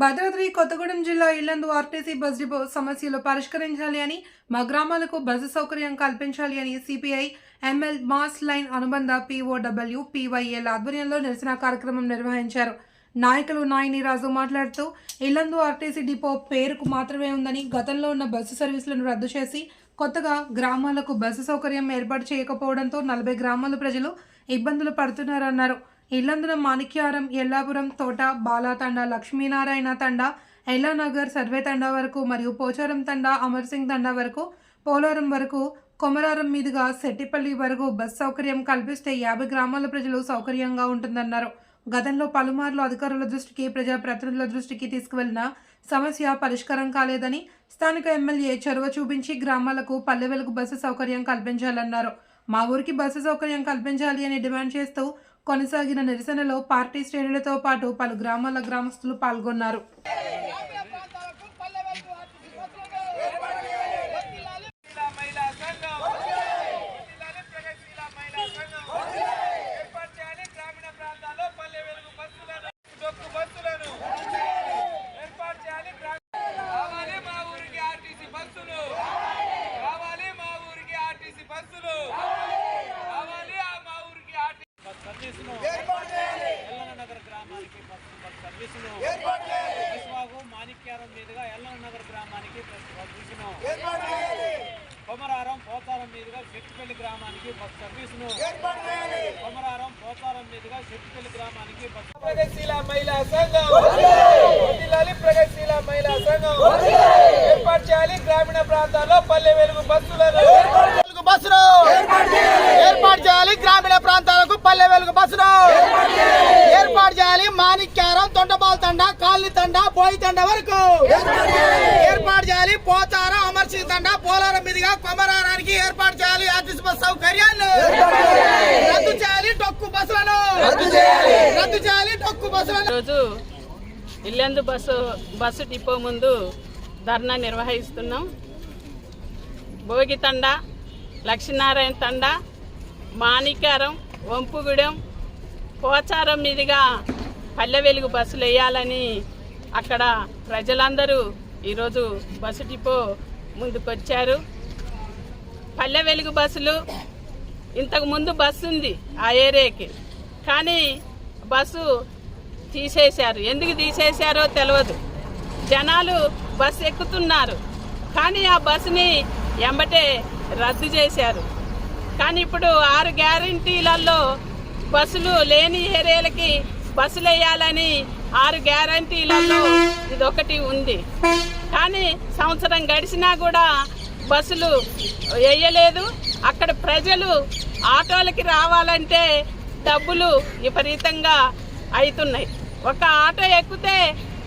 భద్రాద్రి కొత్తగూడెం జిల్లా Yellandu RTC bus depot సమస్యలు పరిష్కరించాలి అని మా గ్రామాలకు బస్సు సౌకర్యం కల్పించాలి అని సిపిఐ ఎంఎల్ మాస్ లైన్ అనుబంధ పీఓడబ్ల్యూ పీవైఎల్ ఆధ్వర్యంలో నిరసన కార్యక్రమం నిర్వహించారు. నాయకులు నాయని రాజు మాట్లాడుతూ ఇల్లందు ఆర్టీసీ డిపో పేరుకు మాత్రమే ఉందని గతంలో ఉన్న బస్సు సర్వీసులను రద్దు చేసి కొత్తగా గ్రామాలకు బస్సు సౌకర్యం ఏర్పాటు చేయకపోవడంతో నలభై గ్రామాల ప్రజలు ఇబ్బందులు పడుతున్నారన్నారు. ఇల్లందున మాణిక్యారం ఎల్లాపురం తోట బాలాతండ లక్ష్మీనారాయణ తండ ఎల్లానగర్ సర్వే తండా వరకు మరియు పోచారం తండా అమర్ సింగ్ తండా వరకు పోలవరం వరకు కొమరారం మీదుగా సెట్టిపల్లి వరకు బస్ సౌకర్యం కల్పిస్తే యాభై గ్రామాల ప్రజలు సౌకర్యంగా ఉంటుందన్నారు. గతంలో పలుమార్లు అధికారుల దృష్టికి ప్రజాప్రతినిధుల దృష్టికి తీసుకువెళ్ళిన సమస్య పరిష్కారం కాలేదని స్థానిక ఎమ్మెల్యే చొరవ చూపించి గ్రామాలకు పల్లె వెలుగు బస్సు సౌకర్యం కల్పించాలన్నారు. మా ఊరికి బస్సు సౌకర్యం కల్పించాలి అని డిమాండ్ చేస్తూ కొనసాగిన నిరసనలో పార్టీ శ్రేణులతో పాటు పలు గ్రామాల గ్రామస్తులు పాల్గొన్నారు జిల్లా మహిళా సంఘం జిల్లాలో ప్రగతిశీల మహిళా సంఘం ఏర్పాటు చేయాలి గ్రామీణ ప్రాంతాల్లో పల్లె వెలుగు బస్సులను డొక్కు బస్సులను ఏర్పాటు చేయాలి గ్రా- రావాలి మా ఊరికి ఆర్టీసీ బస్సులు రావాలి మా ఊరికి ఆర్టీసీ బస్సులు రావాలి ఆ మా ఊరికి ఆర్టీసీ బస్ సర్వీసును ఎల్లన్న నగర్ గ్రామానికి బస్ బస్ సర్వీసును విశ్వాగు మాణిక్యారం మీదుగా ఎల్లన్న నగర్ గ్రామానికి బస్ సర్వీసును కొమరారం పోతారం మీదుగా చెట్టుపల్లి గ్రామానికి బస్ సర్వీసును. కొమరారం పోతారం మీదుగా చెట్టుపల్లి గ్రామానికి బస్ ప్రగతిశీల మహిళా సంఘం. జిల్లాలి ప్రగతిశీల మహిళా సంఘం. ఏర్పాటు చేయాలి గ్రామీణ ప్రాంతాల్లో పల్లె వెలుగు బస్సులను. వెలుగు బస్సును. ఏర్పాటు చేయాలి. గ్రామీణ ప్రాంతాలకు పల్లె వెలుగు బస్సును. కాలనీ తండ బోయి తండ వరకు ఏర్పాటు చేయాలి. పోతారం అమర్సింగ్ తండ పోలారం మీదుగా కొమరారానికి ఏర్పాటు చేయాలి. ఆర్టీసీ బస్ సౌకర్యాలు రద్దు చేయాలి డొక్కు బస్సులను. రద్దు చేయాలి. డొక్కు బస్సులను. రోజు ఇల్లెందు బస్సు బస్సు డిపో ముందు ధర్నా నిర్వహిస్తున్నాం. భోగి తండ లక్ష్మీనారాయణ తండ మాణిక్యారం వంపుగూడెం పోచారం మీదుగా పల్లె వెలుగు బస్సులు వేయాలని అక్కడ ప్రజలందరూ ఈరోజు బస్సు డిపో ముందుకొచ్చారు. పల్లె వెలుగు బస్సులు ఇంతకు ముందు బస్సు ఉంది ఆ ఏరియాకి. కానీ బస్సు తీసేశారు. ఎందుకు తీసేశారో తెలియదు జనాలు బస్సు ఎక్కుతున్నారు. కానీ ఆ బస్సుని ఎంబటే రద్దు చేశారు. కానీ ఇప్పుడు ఆరు గ్యారంటీలలో బస్సులు లేని ఏరియాలకి బస్సులు వేయాలని ఆరు గ్యారంటీలలో ఇదొకటి ఉంది. కానీ సంవత్సరం గడిచినా కూడా బస్సులు వేయలేదు అక్కడ ప్రజలు ఆటోలకి రావాలంటే డబ్బులు విపరీతంగా అవుతున్నాయి ఒక ఆటో ఎక్కితే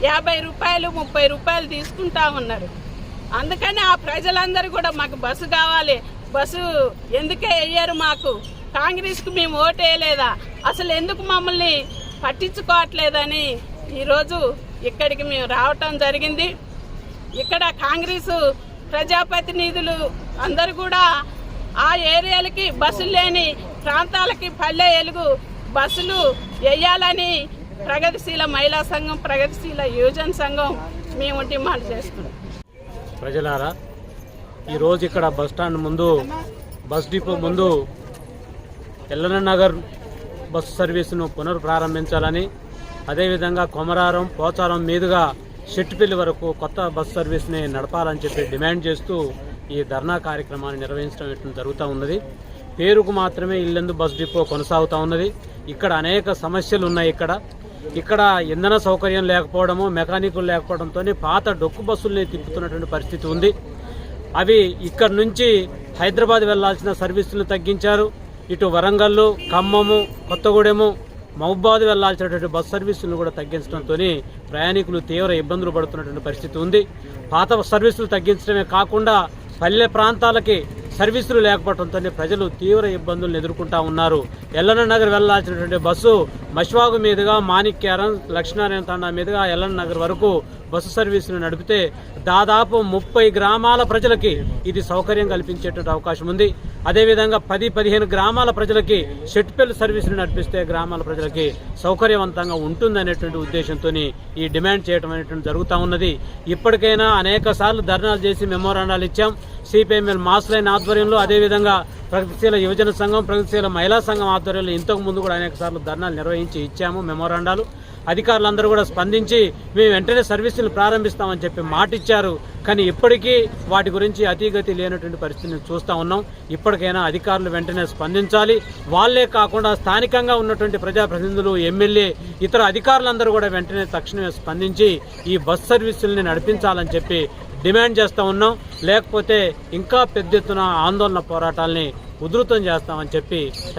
యాభై రూపాయలు ముప్పై రూపాయలు తీసుకుంటా ఉన్నారు. అందుకని ఆ ప్రజలందరూ కూడా మాకు బస్సు కావాలి. బస్సు ఎందుకే వేయరు మాకు? కాంగ్రెస్కి మేము ఓటు వేయలేదా అసలు ఎందుకు మమ్మల్ని పట్టించుకోవట్లేదని ఈరోజు ఇక్కడికి మేము రావటం జరిగింది. ఇక్కడ కాంగ్రెస్ ప్రజాప్రతినిధులు అందరూ కూడా ఆ ఏరియాలకి బస్సులు లేని ప్రాంతాలకి పల్లె ఎలుగు బస్సులు వేయాలని ప్రగతిశీల మహిళా సంఘం ప్రగతిశీల యువజన సంఘం మేము డిమాండ్ చేస్తున్నాం. ప్రజలారా ఈరోజు ఇక్కడ బస్ స్టాండ్ ముందు బస్ డిపో ముందు ఎల్లన్న నగర్ బస్సు సర్వీసును పునఃప్రారంభించాలని అదేవిధంగా కొమరారం పోచారం మీదుగా షెట్టుపల్లి వరకు కొత్త బస్ సర్వీస్ని నడపాలని చెప్పి డిమాండ్ చేస్తూ ఈ ధర్నా కార్యక్రమాన్ని నిర్వహించడం ఇట్లా జరుగుతూ ఉన్నది. పేరుకు మాత్రమే ఇల్లెందు బస్ డిపో కొనసాగుతూ ఉన్నది. ఇక్కడ అనేక సమస్యలు ఉన్నాయి ఇక్కడ. ఇక్కడ ఇంధన సౌకర్యం లేకపోవడము మెకానికులు లేకపోవడంతో పాత డొక్కు బస్సుల్ని తిప్పుతున్నటువంటి పరిస్థితి ఉంది. అవి ఇక్కడ నుంచి హైదరాబాద్ వెళ్ళాల్సిన సర్వీసులను తగ్గించారు. ఇటు వరంగల్లు ఖమ్మము కొత్తగూడెము మహబాద్ వెళ్ళాల్సినటువంటి బస్ సర్వీసులను కూడా తగ్గించడంతో ప్రయాణికులు తీవ్ర ఇబ్బందులు పడుతున్నటువంటి పరిస్థితి ఉంది. పాత సర్వీసులు తగ్గించడమే కాకుండా పల్లె ప్రాంతాలకి సర్వీసులు లేకపోవడంతో ప్రజలు తీవ్ర ఇబ్బందులను ఎదుర్కొంటా ఉన్నారు. ఎల్లన్న నగర్ వెళ్ళాల్సినటువంటి బస్సు మష్వాగు మీదుగా మాణిక్యారం లక్ష్మీనారాయణ తండా మీదుగా ఎల్లన్న నగర్ వరకు బస్సు సర్వీసును నడిపితే దాదాపు ముప్పై గ్రామాల ప్రజలకి ఇది సౌకర్యం కల్పించేటువంటి అవకాశం ఉంది. అదేవిధంగా పది పదిహేను గ్రామాల ప్రజలకి షెట్పెల్ సర్వీసులు నడిపిస్తే గ్రామాల ప్రజలకి సౌకర్యవంతంగా ఉంటుందనేటువంటి ఉద్దేశంతో ఈ డిమాండ్ చేయడం అనేటువంటి జరుగుతూ ఉన్నది. ఇప్పటికైనా అనేక సార్లు ధర్నాలు చేసి మెమోరాండాలు ఇచ్చాం. సిపిఎంఎల్ మాస్ లైన్ ఆధ్వర్యంలో అదేవిధంగా ప్రగతిశీల యువజన సంఘం ప్రగతిశీల మహిళా సంఘం ఆధ్వర్యంలో ఇంతకు ముందు కూడా అనేక సార్లు ధర్నాలు నిర్వహించి ఇచ్చాము మెమోరాండాలు. అధికారులందరూ కూడా స్పందించి మేము వెంటనే సర్వీసులు ప్రారంభిస్తామని చెప్పి మాట ఇచ్చారు కానీ ఇప్పటికీ వాటి గురించి అతిగతి లేనటువంటి పరిస్థితిని చూస్తూ ఉన్నాం. ఇప్పటికైనా అధికారులు వెంటనే స్పందించాలి. వాళ్ళే కాకుండా స్థానికంగా ఉన్నటువంటి ప్రజాప్రతినిధులు ఎమ్మెల్యే ఇతర అధికారులందరూ కూడా వెంటనే తక్షణమే స్పందించి ఈ బస్ సర్వీసుల్ని నడిపించాలని చెప్పి డిమాండ్ చేస్తూ ఉన్నాం. లేకపోతే ఇంకా పెద్ద ఎత్తున ఆందోళన పోరాటాల్ని ఉధృతం చేస్తామని చెప్పి